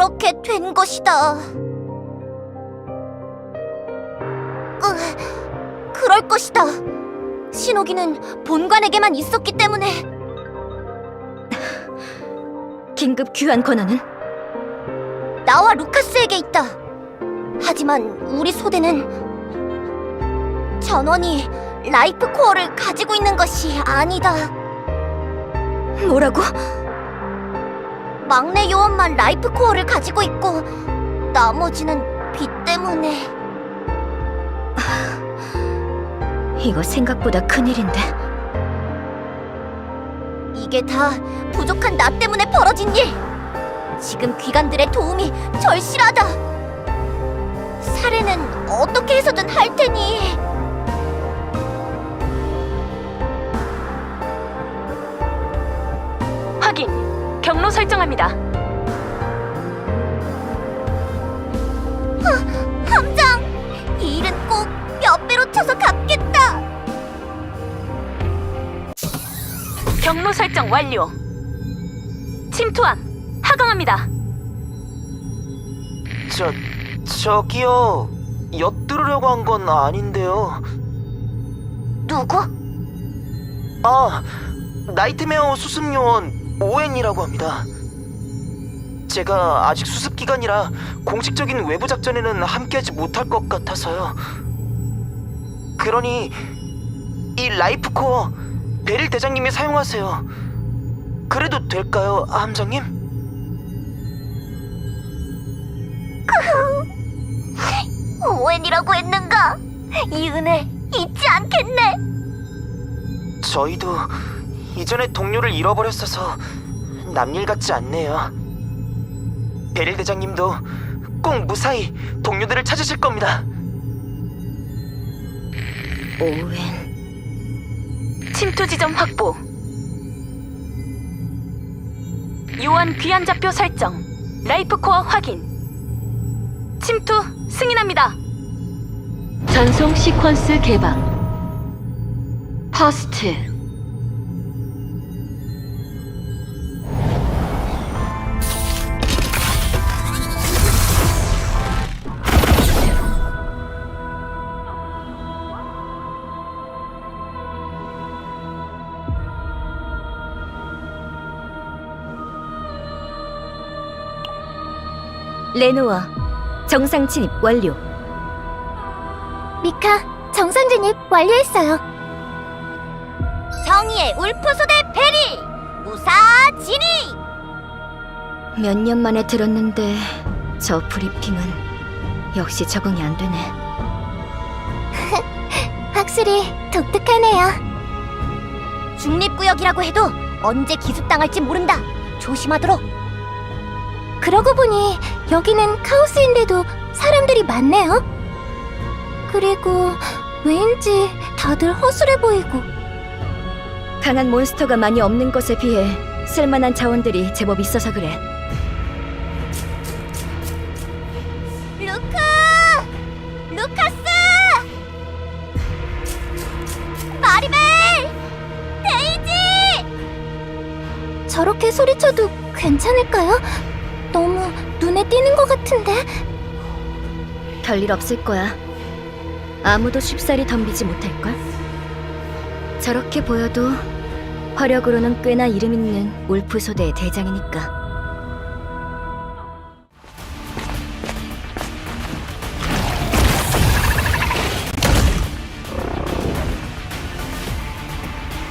그렇게 된 것이다. 으, 그럴 것이다. 신호기는 본관에게만 있었기 때문에 긴급 귀환 권한은? 나와 루카스에게 있다. 하지만 우리 소대는 전원이 라이프 코어를 가지고 있는 것이 아니다. 뭐라고? 막내 요원만 라이프 코어를 가지고 있고 나머지는 빛 때문에 이거 생각보다 큰일인데. 이게 다 부족한 나 때문에 벌어진 일. 지금 귀관들의 도움이 절실하다. 살해는 어떻게 해서든 할 테니. 경로 설정합니다. 함장, 이 일은 꼭 몇 배로 쳐서 갚겠다. 경로 설정 완료. 침투함. 하강합니다. 저 저기요 엿들으려고 한 건 아닌데요. 누구? 아 나이트메어 수습 요원 오웬이라고 합니다. 제가 아직 수습 기간이라 공식적인 외부 작전에는 함께하지 못할 것 같아서요. 그러니 이 라이프 코어 베릴 대장님이 사용하세요. 그래도 될까요, 함장님? 오웬이라고 했는가? 이 은혜 잊지 않겠네. 저희도 이전에 동료를 잃어버렸어서 남일 같지 않네요. 베릴 대장님도 꼭 무사히 동료들을 찾으실 겁니다. 오웬. 침투 지점 확보. 요원 귀환 좌표 설정. 라이프 코어 확인. 침투 승인합니다. 전송 시퀀스 개방. 퍼스트. 레노아 정상 진입 완료. 미카, 정상 진입 완료했어요. 정의의 울프 소대 베리 무사 진입. 몇 년 만에 들었는데 저 브리핑은 역시 적응이 안 되네. 확실히 독특하네요. 중립구역이라고 해도 언제 기습당할지 모른다. 조심하도록. 그러고 보니 여기는 카오스인데도 사람들이 많네요. 그리고 왠지 다들 허술해 보이고. 강한 몬스터가 많이 없는 것에 비해 쓸만한 자원들이 제법 있어서 그래. 루크! 루카스! 마리벨! 데이지! 저렇게 소리쳐도 괜찮을까요? 띄는 것 같은데? 별일 없을 거야. 아무도 쉽사리 덤비지 못할걸? 저렇게 보여도 화력으로는 꽤나 이름 있는 울프 소대의 대장이니까.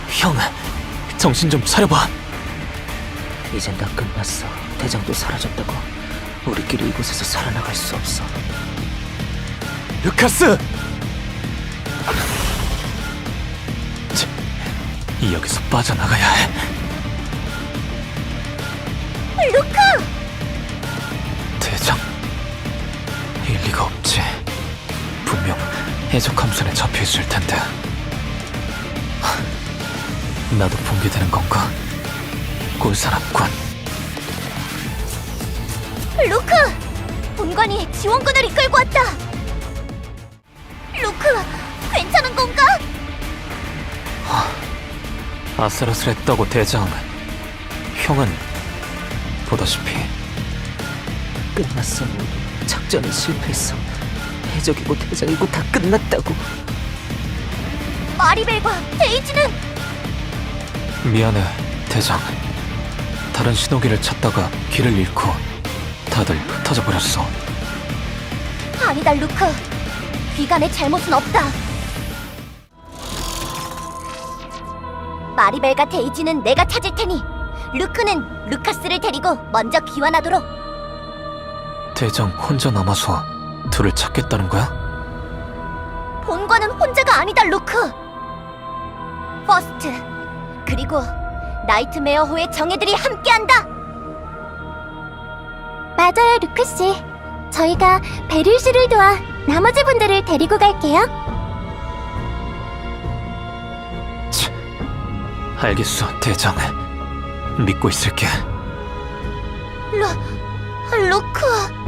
형, 정신 좀 차려봐. 이젠 다 끝났어. 대장도 사라졌다고. 우리끼리 이곳에서 살아나갈 수 없어. 루카스! 여기서 빠져나가야 해. 루카! 대장, 일 리가 없지. 분명 해적 함선에 잡혀 있을 텐데. 하, 나도 붕괴되는 건가? 꼴사납군. 루크! 본관이 지원군을 이끌고 왔다! 루크, 괜찮은 건가? 아슬아슬했다고 대장. 형은 보다시피 끝났어. 작전은 실패했어. 해적이고 대장이고 다 끝났다고. 마리벨과 데이지는 미안해, 대장. 다른 신호기를 찾다가 길을 잃고 다들 흩어져 버렸어. 아니다, 루크. 귀간의 잘못은 없다. 마리벨과 데이지는 내가 찾을 테니 루크는 루카스를 데리고 먼저 귀환하도록. 대장 혼자 남아서 둘을 찾겠다는 거야? 본관은 혼자가 아니다, 루크. 퍼스트 그리고 나이트메어호의 정예들이 함께한다. 맞아요, 루크 씨. 저희가 베릴 씨를 도와 나머지 분들을 데리고 갈게요. 치, 알겠어, 대장. 믿고 있을게. 루 루크.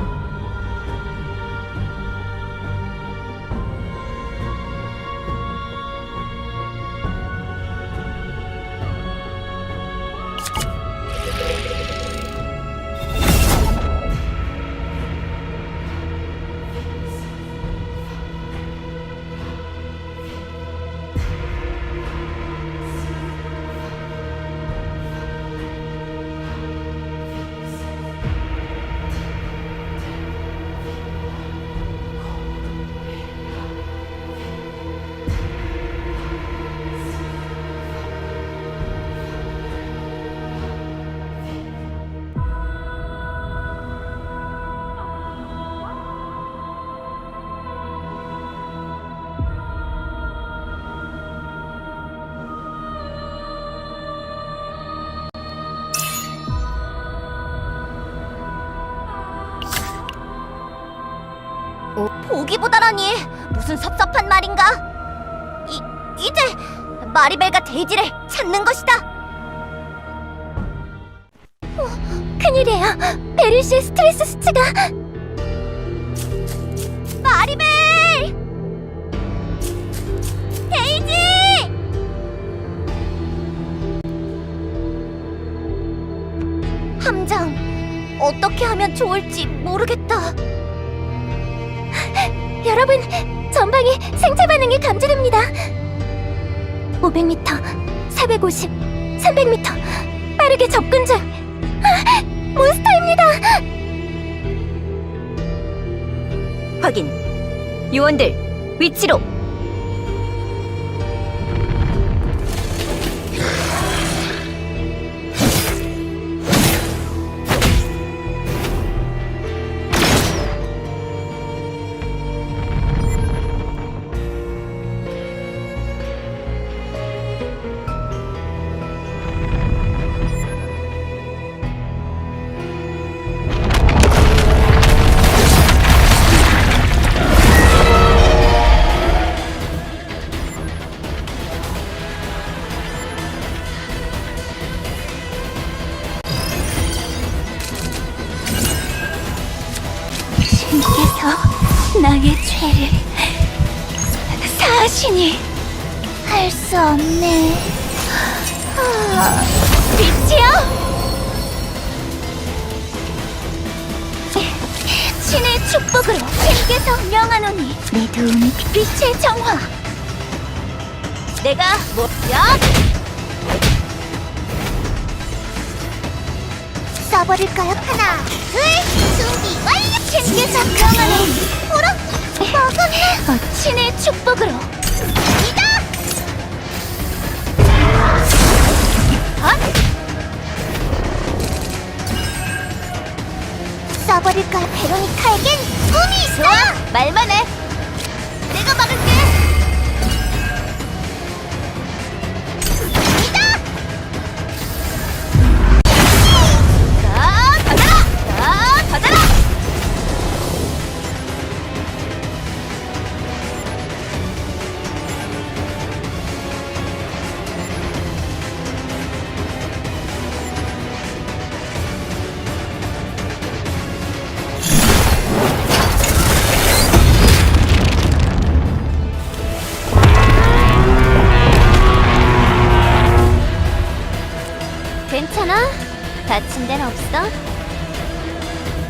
어, 보기보다라니 무슨 섭섭한 말인가? 이 이제 마리벨과 데이지를 찾는 것이다. 어, 큰일이에요. 베릴 씨의 스트레스 수치가 마리벨! 데이지! 함장, 어떻게 하면 좋을지 여러분, 전방에 생체 반응이 감지됩니다. 500m, 450, 300m, 빠르게 접근 중. 아, 몬스터입니다. 확인. 요원들 위치로. 축복으로 신께서 명하노니 내 도움이 빛의 정화. 내가 뭐? 야! 써버릴까요? 하나, 둘, 준비 완료! 신께서 명하노니 보라! 먹었네! 어, 신의 축복으로 이다! 헛! 써버릴까요? 베로니카에겐 꿈이 있어! 말만 해! 내가 막을게! 이다! 자, 가자라! 자, 가자 없어?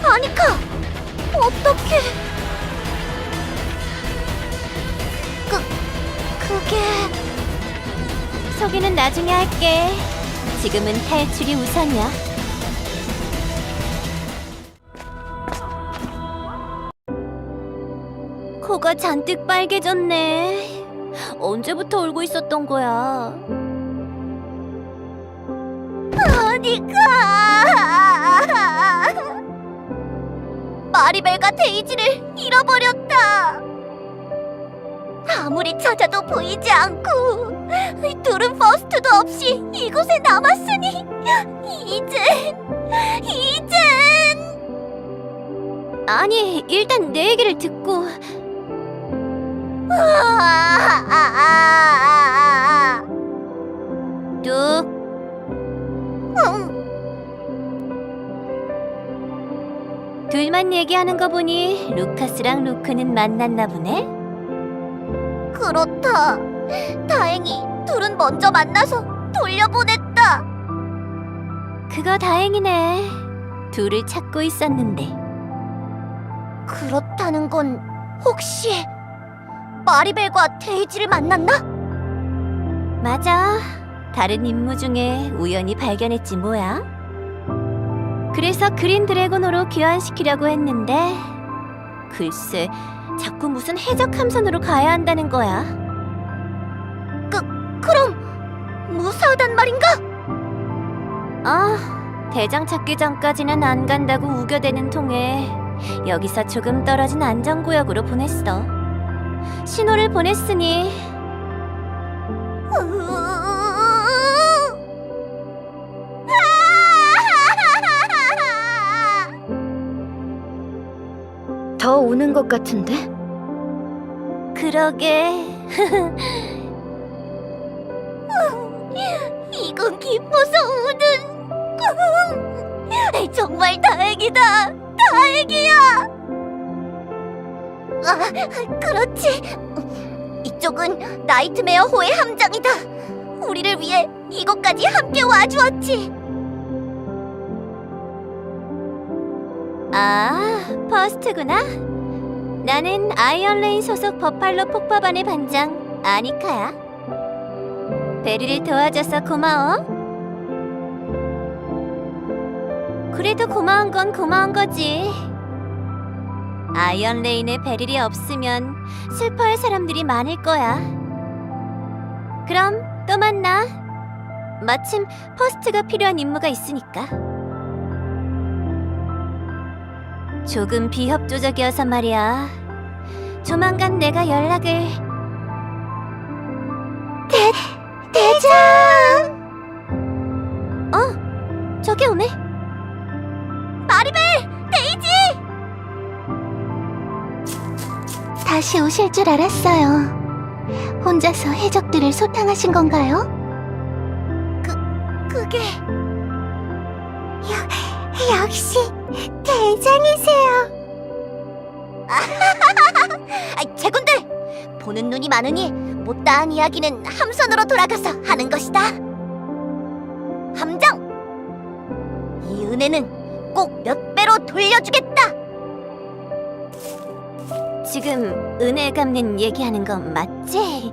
아니카! 어떡해! 그, 그게... 소개는 나중에 할게. 지금은 탈출이 우선이야. 코가 잔뜩 빨개졌네. 언제부터 울고 있었던 거야? 아니카! 마리벨과 데이지를 잃어버렸다! 아무리 찾아도 보이지 않고 둘은 퍼스트도 없이 이곳에 남았으니 이젠 이젠 아니, 일단 내 얘기를 듣고 아, 얘기하는 거 보니 루카스랑 루크는 만났나 보네. 그렇다. 다행히 둘은 먼저 만나서 돌려보냈다. 그거 다행이네. 둘을 찾고 있었는데. 그렇다는 건 혹시 마리벨과 데이지를 만났나? 맞아. 다른 임무 중에 우연히 발견했지 뭐야. 그래서 그린 드래곤으로 귀환시키려고 했는데 글쎄 자꾸 무슨 해적 함선으로 가야 한다는 거야. 그럼 무사하단 말인가? 아, 대장 찾기 전까지는 안 간다고 우겨대는 통에 여기서 조금 떨어진 안전구역으로 보냈어. 신호를 보냈으니 더 우는 것 같은데? 그러게 이건 기뻐서 우는. 정말 다행이다. 다행이야. 아, 그렇지. 이쪽은 나이트메어 호의 함장이다. 우리를 위해 이곳까지 함께 와주었지. 아, 퍼스트구나. 나는 아이언레인 소속 버팔로 폭파반의 반장 아니카야. 베리를 도와줘서 고마워. 그래도 고마운 건 고마운 거지. 아이언레인의 베릴이 없으면 슬퍼할 사람들이 많을 거야. 그럼 또 만나. 마침 퍼스트가 필요한 임무가 있으니까. 조금 비협조적이어서 말이야. 조만간 내가 연락을. 대장. 어, 저기 오네. 마리벨, 데이지. 다시 오실 줄 알았어요. 혼자서 해적들을 소탕하신 건가요? 그게 여, 역시 대장이세요. 아, 제군들 보는 눈이 많으니 못다한 이야기는 함선으로 돌아가서 하는 것이다. 함장, 이 은혜는 꼭 몇 배로 돌려주겠다. 지금 은혜 갚는 얘기하는 건 맞지?